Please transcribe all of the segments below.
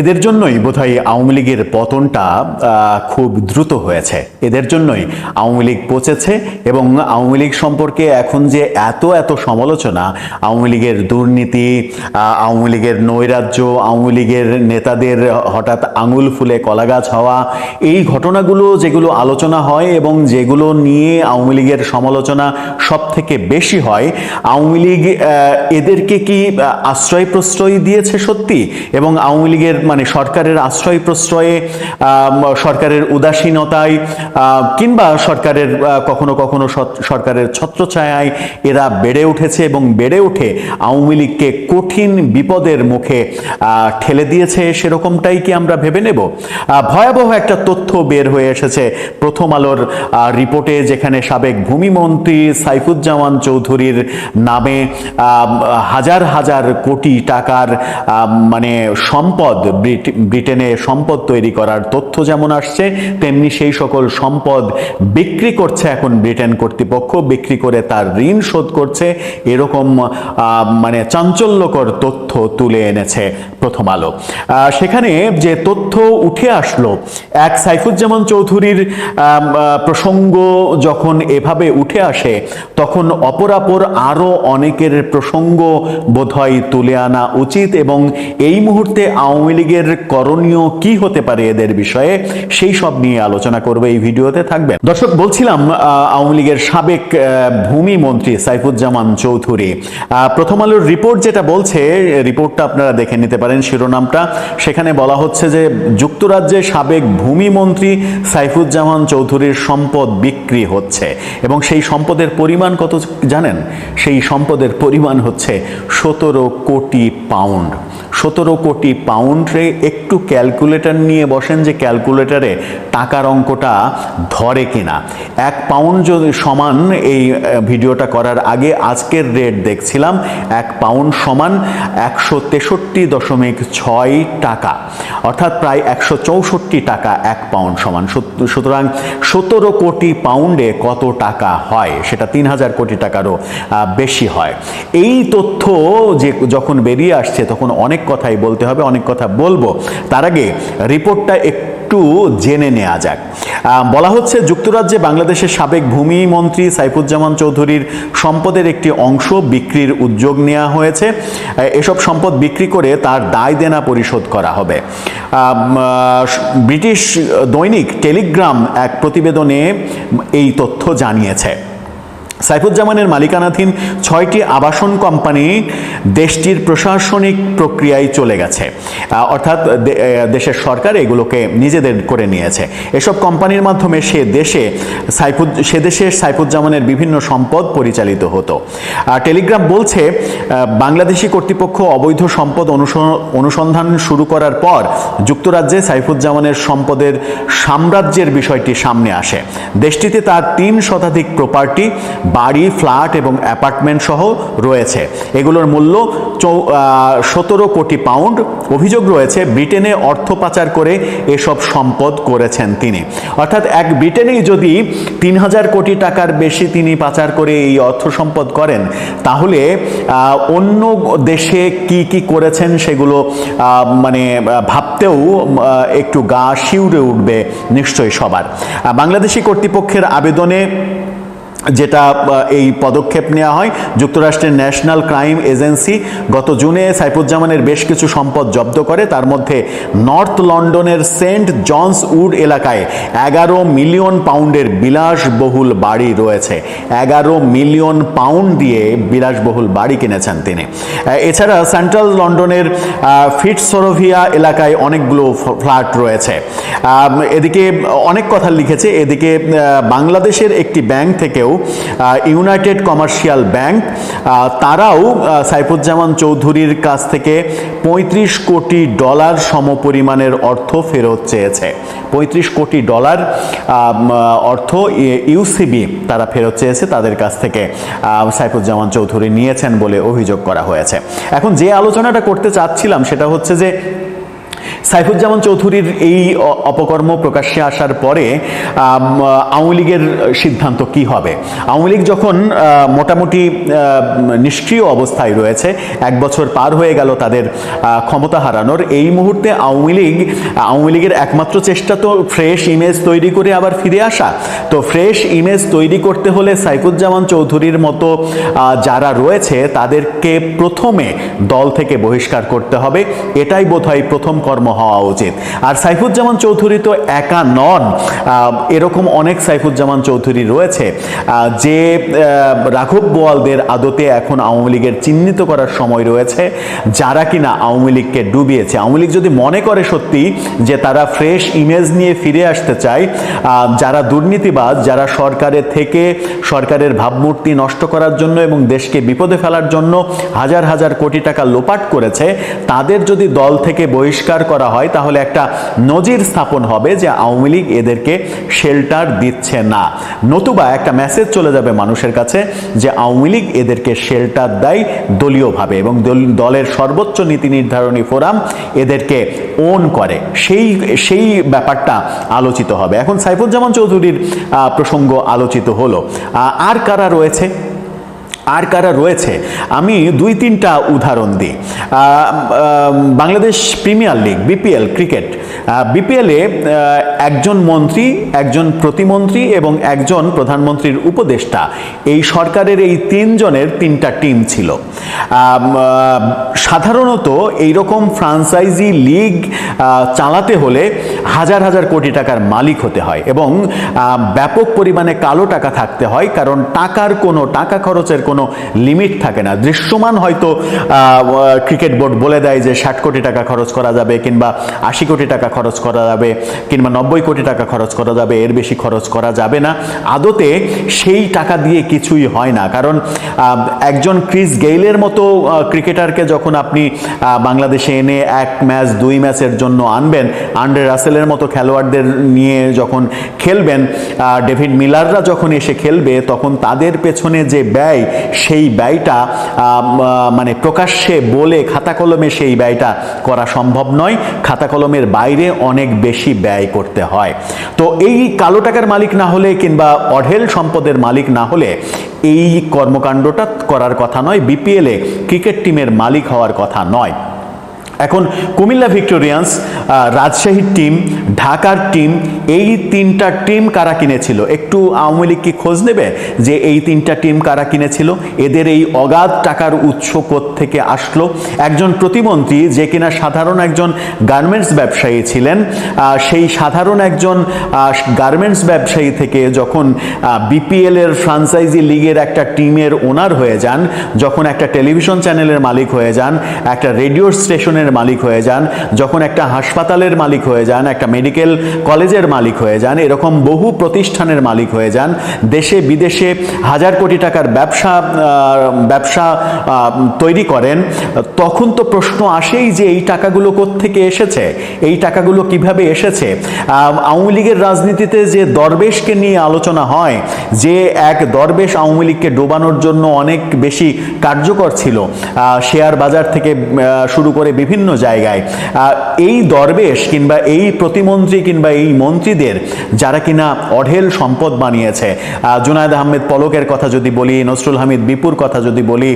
এদের জন্যই বোধহয় আওয়ামী লীগের পতনটা খুব দ্রুত হয়েছে। এদের জন্যই আওয়ামী লীগ পচেছে এবং আওয়ামী লীগ সম্পর্কে এখন যে এত এত সমালোচনা, আওয়ামী লীগের দুর্নীতি আওয়ামী লীগের নৈরাজ্য, আওয়ামী লীগের নেতাদের হঠাৎ আঙুল ফুলে কলাগাছ হওয়া, এই ঘটনাগুলো যেগুলো আলোচনা হয় এবং যেগুলো নিয়ে আওয়ামী লীগের সমালোচনা সব থেকে বেশি হয়, আওয়ামী লীগ এদেরকে কি আশ্রয় প্রশ্রয় দিয়েছে সত্যি? এবং আওয়ামী লীগের মানে সরকারের আশ্রয় প্রশ্রয়ে সরকারের উদাসীনতায় কিংবা সরকারের কখনো কখনো সরকারের ছত্রছায়ায় এরা বেড়ে উঠেছে এবং বেড়ে উঠে আওয়ামী লীগকে কঠিন বিপদের মুখে ঠেলে দিয়েছে সেরকমটাই কি আমরা ভেবে নেব? ভয়াবহ একটা তথ্য বের হয়ে এসেছে প্রথম আলোর রিপোর্টে যেখানে সাবেক ভূমিমন্ত্রী সাইফুজ্জামান চৌধুরীর নামে হাজার হাজার কোটি টাকার মানে সম্পদ ব্রিটেনে সম্পদ তৈরি করার তথ্য যেমন আসছে, তেমনি সেই সকল সম্পদ বিক্রি করছে এখন ব্রিটেন কর্তৃপক্ষ, বিক্রি করে তার ঋণ শোধ করছে। এরকম মানে চাঞ্চল্যকর তথ্য তুলে এনেছে প্রথম আলো। সেখানে যে তথ্য উঠে আসলো, এক সাইফুজ্জামান চৌধুরীর প্রসঙ্গ যখন এভাবে উঠে আসে, তখন অপরাপর আরও অনেকের প্রসঙ্গ বোধহয় তুলে আনা উচিত এবং এই মুহূর্তে আওয়ামী লীগের করণীয় কি হতে পারে এদের বিষয়ে সেই সব নিয়ে আলোচনা করবে এই ভিডিওতে থাকবেন দর্শক, বলছিলাম আওয়ামী লীগের সাবেক ভূমি মন্ত্রী সাইফুজ্জামান চৌধুরী। প্রথম আলোর রিপোর্ট যেটা বলছে, রিপোর্টটা আপনারা দেখে নিতে পারেন শিরোনামটা। সেখানে বলা হচ্ছে যে, যুক্তরাজ্যে সাবেক ভূমি মন্ত্রী সাইফুজ্জামান চৌধুরীর সম্পদ বিক্রি হচ্ছে এবং সেই সম্পদের পরিমাণ কত জানেন? সেই সম্পদের পরিমাণ হচ্ছে সতেরো কোটি পাউন্ড। সতেরো কোটি পাউন্ডে একটু ক্যালকুলেটর নিয়ে বসেন যে ক্যালকুলেটরে টাকার অঙ্কটা ধরে কিনা। এক পাউন্ড যদি সমান এই ভিডিওটা করার আগে আজকের রেট দেখছিলাম, এক পাউন্ড সমান একশো তেষট্টি দশমিক ছয় টাকা। অর্থাৎ প্রায় একশো চৌষট্টি টাকা এক পাউন্ড সমান। সুতরাং সতেরো কোটি পাউন্ডে কত টাকা হয়? সেটা তিন হাজার কোটি টাকারও বেশি হয়। এই তথ্য যে যখন বেরিয়ে আসছে, তখন অনেক কথাই বলতে হবে, অনেক কথা বলব, তার আগে রিপোর্টটা একটু জেনে নেওয়া যাক। বলা হচ্ছে যুক্তরাজ্যে বাংলাদেশের সাবেক ভূমি মন্ত্রী সাইফুজ্জামান চৌধুরীর সম্পদের একটি অংশ বিক্রির উদ্যোগ নেওয়া হয়েছে। এসব সম্পদ বিক্রি করে তার দায় দেনা পরিশোধ করা হবে। ব্রিটিশ দৈনিক টেলিগ্রাম এক প্রতিবেদনে এই তথ্য জানিয়েছে। সাইফুজ্জামানের মালিকানাধীন ছয়টি আবাসন কোম্পানি দেশটির প্রশাসনিক প্রক্রিয়ায় চলে গেছে। অর্থাৎ দেশের সরকার এগুলোকে নিজেদের করে নিয়েছে। এসব কোম্পানির মাধ্যমে সে দেশে সাইফুদ সে দেশে সাইফুজ্জামানের বিভিন্ন সম্পদ পরিচালিত হতো। আর টেলিগ্রাম বলছে বাংলাদেশি কর্তৃপক্ষ অবৈধ সম্পদ অনুস- অনুসন্ধান শুরু করার পর যুক্তরাজ্যে সাইফুজ্জামানের সম্পদের সাম্রাজ্যের বিষয়টি সামনে আসে। দেশটিতে তার তিন শতাধিক প্রপার্টি বাড়ি, ফ্ল্যাট এবং অ্যাপার্টমেন্ট সহ রয়েছে। এগুলোর মূল্য সতেরো কোটি পাউন্ড। অভিযোগ রয়েছে, ব্রিটেনে অর্থ পাচার করে এসব সম্পদ করেছেন তিনি। অর্থাৎ এক ব্রিটেনেই যদি তিন হাজার কোটি টাকার বেশি তিনি পাচার করে এই অর্থ সম্পদ করেন, তাহলে অন্য দেশে কি কি করেছেন সেগুলো মানে ভাবতেও একটু গা শিউরে উঠবে নিশ্চয়ই সবার। বাংলাদেশি কর্তৃপক্ষের আবেদনে যেটা এই পদক্ষেপ নেওয়া হয়, যুক্তরাষ্ট্রের ন্যাশনাল ক্রাইম এজেন্সি গত জুনে সাইফুজ্জামানের বেশ কিছু সম্পদ জব্দ করে। তার মধ্যে নর্থ লন্ডনের সেন্ট জনস উড এলাকায় এগারো মিলিয়ন পাউন্ডের বিলাসবহুল বাড়ি রয়েছে। এগারো মিলিয়ন পাউন্ড দিয়ে বিলাসবহুল বাড়ি কিনেছেন তিনি। এছাড়া সেন্ট্রাল লন্ডনের ফিটসরোভিয়া এলাকায় অনেকগুলো ফ্ল্যাট রয়েছে। এদিকে অনেক কথা লিখেছে। এদিকে বাংলাদেশের একটি ব্যাংক থেকেও ইউনাইটেড কমার্শিয়াল ব্যাংক তারাও সাইফুজ্জামান চৌধুরীর কাছ থেকে পঁয়ত্রিশ কোটি ডলার সমপরিমাণের অর্থ ফেরত চেয়েছে। পঁয়ত্রিশ কোটি ডলার অর্থ ইউসিবি তারা ফেরত চেয়েছে তাদের কাছ থেকে সাইফুজ্জামান চৌধুরী নিয়েছেন বলে অভিযোগ করা হয়েছে। এখন যে আলোচনাটা করতে চাচ্ছিলাম সেটা হচ্ছে যে সাইফুজ্জামান চৌধুরীর এই অপকর্ম প্রকাশ্যে আসার পরে আওয়ামী লীগের সিদ্ধান্ত কি হবে? আওয়ামী লীগ যখন মোটামুটি নিষ্ক্রিয় অবস্থায় রয়েছে, এক বছর পার হয়ে গেল তাদের ক্ষমতা হারানোর, এই মুহূর্তে আওয়ামী লীগ, আওয়ামী লীগের একমাত্র চেষ্টা তো ফ্রেশ ইমেজ তৈরি করে আবার ফিরে আসা। তো ফ্রেশ ইমেজ তৈরি করতে হলে সাইফুজ্জামান চৌধুরীর মতো যারা রয়েছে, তাদেরকে প্রথমে দল থেকে বহিষ্কার করতে হবে। এটাই বোধহয় প্রথম কর্ম হওয়া উচিত। আর সাইফুজ্জামান চৌধুরী তো একা নন। এরকম অনেক সাইফুজ্জামান চৌধুরী রয়েছে যে রাঘব বোয়ালদের আদতে এখন আওয়ামী লীগের চিহ্নিত করার সময় রয়েছে, যারা কিনা আওয়ামী লীগকে ডুবিয়েছে। আওয়ামী লীগ যদি মনে করে সত্যি যে তারা ফ্রেশ ইমেজ নিয়ে ফিরে আসতে চায় যারা দুর্নীতিবাজ, যারা সরকারের থেকে সরকারের ভাবমূর্তি নষ্ট করার জন্য এবং দেশকে বিপদে ফেলার জন্য হাজার হাজার কোটি টাকা লোপাট করেছে, তাদের যদি দল থেকে বহিষ্কার করা হয়, তাহলে একটা নজির স্থাপন হবে যে আওয়ামী লীগ এদেরকে শেল্টার দিচ্ছে না। নতুবা একটা মেসেজ চলে যাবে মানুষের কাছে যে আওয়ামী লীগ এদেরকে শেল্টার দেয় দলীয়ভাবে এবং দলের সর্বোচ্চ নীতি নির্ধারণী ফোরাম এদেরকে ওন করে। সেই সেই ব্যাপারটা আলোচিত হবে। এখন সাইফুজ্জামান চৌধুরীর প্রসঙ্গ আলোচিত হলো। আর কারা রয়েছে? আর কারা রয়েছে? আমি দুই তিনটা উদাহরণ দিই। Bangladesh premier league BPL cricket. বিপিএলে একজন মন্ত্রী, একজন প্রতিমন্ত্রী এবং একজন প্রধানমন্ত্রীর উপদেষ্টা। এই সরকারের এই তিনজনের তিনটা টিম ছিল। সাধারণত এইরকম ফ্রাঞ্চাইজি লিগ চালাতে হলে হাজার হাজার কোটি টাকার মালিক হতে হয় এবং ব্যাপক পরিমাণে কালো টাকা থাকতে হয় কারণ টাকার কোনো, টাকা খরচের কোনো লিমিট থাকে না। দৃশ্যমান হয়তো ক্রিকেট বোর্ড বলে দেয় যে ষাট কোটি টাকা খরচ করা যাবে কিংবা আশি কোটি টাকা খরচ করা যাবে কিংবা নব্বই কোটি টাকা খরচ করা যাবে, এর বেশি খরচ করা যাবে না। আদতে সেই টাকা দিয়ে কিছুই হয় না। কারণ একজন ক্রিস গেইলের মতো ক্রিকেটারকে যখন আপনি বাংলাদেশে এনে এক ম্যাচ, দুই ম্যাচের জন্য আনবেন আন্ডে রাসেলের মতো খেলোয়াড়দের নিয়ে যখন খেলবেন ডেভিড মিলাররা যখন এসে খেলবে, তখন তাদের পেছনে যে ব্যয়, সেই ব্যয়টা মানে প্রকাশ্যে বলে খাতা কলমে সেই ব্যয়টা করা সম্ভব নয়। খাতা কলমের বাইরে অনেক বেশি ব্যয় করতে হয়। তো এই কালো টাকার মালিক না হলে কিংবা অঢেল সম্পদের মালিক না হলে এই কর্মকাণ্ডটা করার কথা নয়, বিপিএলে ক্রিকেট টিমের মালিক হওয়ার কথা নয়। এখন কুমিল্লা ভিক্টোরিয়ান্স রাজশাহীর টিম, ঢাকার টিম, এই তিনটা টিম কারা কিনেছিল? একটু আওয়ামী লীগ কি খোঁজ নেবে যে এই তিনটা টিম কারা কিনেছিল? এদের এই অগাধ টাকার উৎস থেকে আসলো? একজন প্রতিমন্ত্রী যে কিনা সাধারণ একজন গার্মেন্টস ব্যবসায়ী ছিলেন সেই সাধারণ একজন গার্মেন্টস ব্যবসায়ী থেকে যখন বিপিএল এর ফ্রাঞ্চাইজি লিগের একটা টিমের ওনার হয়ে যান, যখন একটা টেলিভিশন চ্যানেলের মালিক হয়ে যান, একটা রেডিও স্টেশনের মালিক হয়ে যান, যখন একটা হাসপাতালের মালিক হয়ে যান, একটা মেডিকেল কলেজের মালিক হয়ে যান, এরকম বহু প্রতিষ্ঠানের মালিক হয়ে যান, দেশে বিদেশে হাজার কোটি টাকার ব্যবসা ব্যবসা তৈরি করেন, তখন তো প্রশ্ন আসেই যে এই টাকাগুলো থেকে এসেছে, এই টাকাগুলো কীভাবে এসেছে? আওয়ামী লীগের রাজনীতিতে যে দরবেশকে নিয়ে আলোচনা হয়, যে এক দরবেশ আওয়ামী লীগকে ডোবানোর জন্য অনেক বেশি কার্যকর ছিল শেয়ার বাজার থেকে শুরু করে বিভিন্ন জায়গায়। এই দরবেশ কিংবা এই প্রতিমন্ত্রী কিংবা এই মন্ত্রীদের যারা কিনা অঢেল সম্পদ বানিয়েছে জুনায়দ আহমেদ পলকের কথা যদি বলি, নসরুল হামিদ বিপুর কথা যদি বলি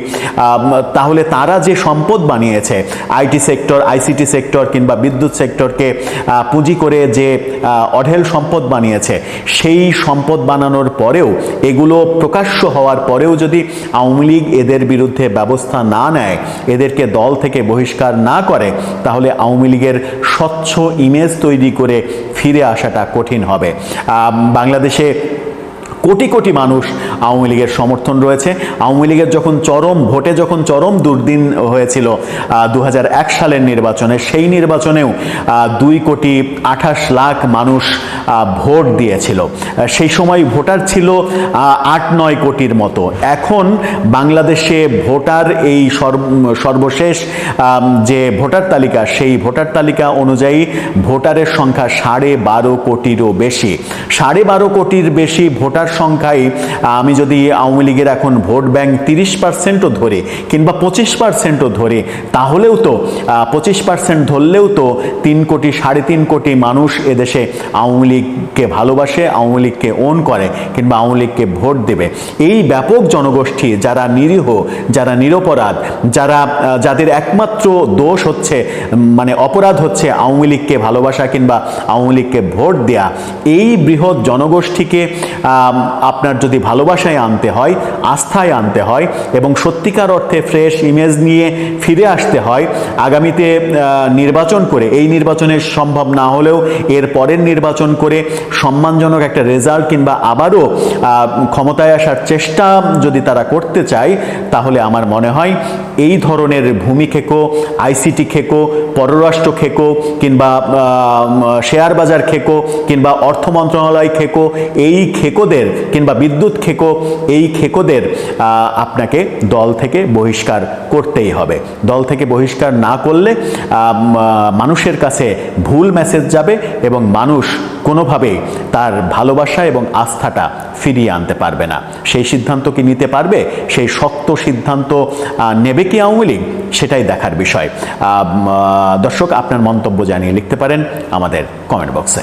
তাহলে তারা যে সম্পদ বানিয়েছে, আইটি সেক্টর, আইসিটি সেক্টর কিংবা বিদ্যুৎ সেক্টরকে পুঁজি করে যে অঢেল সম্পদ বানিয়েছে, সেই সম্পদ বানানোর পরেও, এগুলো প্রকাশ্য হওয়ার পরেও যদি আওয়ামী লীগ এদের বিরুদ্ধে ব্যবস্থা না নেয়, এদেরকে দল থেকে বহিষ্কার না করে তাহলে আওয়ামী লীগের স্বচ্ছ ইমেজ তৈরি করে ফিরে আসাটা কঠিন হবে। বাংলাদেশে কোটি কোটি মানুষ আওয়ামী লীগের সমর্থন রয়েছে। আওয়ামী লীগের যখন চরম, ভোটে যখন চরম দুর্দিন হয়েছিল দু হাজার এক সালের নির্বাচনে, সেই নির্বাচনেও দুই কোটি আঠাশ লাখ মানুষ ভোট দিয়েছিল। সেই সময় ভোটার ছিল আট নয় কোটির মতো। এখন বাংলাদেশে ভোটার এই সর্বশেষ যে ভোটার তালিকা, সেই ভোটার তালিকা অনুযায়ী ভোটারের সংখ্যা সাড়ে বারো কোটিরও বেশি। সাড়ে বারো কোটির বেশি ভোটার ভোটার সংখ্যায় আমি যদি আওয়ামী লীগের এখন ভোট ব্যাংক তিরিশ পার্সেন্টও ধরে কিংবা পঁচিশ পার্সেন্টও ধরে, তাহলেও তো পঁচিশ পার্সেন্ট ধরলেও তো তিন কোটি, সাড়ে তিন কোটি মানুষ এদেশে আওয়ামী লীগকে ভালোবাসে, আওয়ামী লীগকে ওন করে কিংবা আওয়ামী লীগকে ভোট দেবে। এই ব্যাপক জনগোষ্ঠী যারা নিরীহ, যারা নিরপরাধ, যারা যাদের একমাত্র দোষ হচ্ছে মানে অপরাধ হচ্ছে আওয়ামী লীগকে ভালোবাসা কিংবা আওয়ামী লীগকে ভোট দেয়া, এই বৃহৎ জনগোষ্ঠীকে আপনার যদি ভালোবাসায় আনতে হয়, আস্থায় আনতে হয় এবং সত্যিকার অর্থে ফ্রেশ ইমেজ নিয়ে ফিরে আসতে হয়, আগামীতে নির্বাচন করে, এই নির্বাচনে সম্ভব না হলেও এর পরের নির্বাচন করে সম্মানজনক একটা রেজাল্ট কিংবা আবারও ক্ষমতায় আসার চেষ্টা যদি তারা করতে চায়, তাহলে আমার মনে হয় এই ধরনের ভূমি খেকো আইসিটি খেকো, পররাষ্ট্র খেকো কিংবা শেয়ার বাজার খেকো কিংবা অর্থ মন্ত্রণালয় খেকো, এই খেকোদের কিংবা বিদ্যুৎ খেকো, এই খেকোদের আপনাকে দল থেকে বহিষ্কার করতেই হবে। দল থেকে বহিষ্কার না করলে মানুষের কাছে ভুল মেসেজ যাবে এবং মানুষ কোনোভাবেই তার ভালোবাসা এবং আস্থাটা ফিরিয়ে আনতে পারবে না। সেই সিদ্ধান্ত কি নিতে পারবে? সেই শক্ত সিদ্ধান্ত নেবে কি আওয়ামী লীগ? সেটাই দেখার বিষয়। দর্শক, আপনার মন্তব্য জানিয়ে লিখতে পারেন আমাদের কমেন্ট বক্সে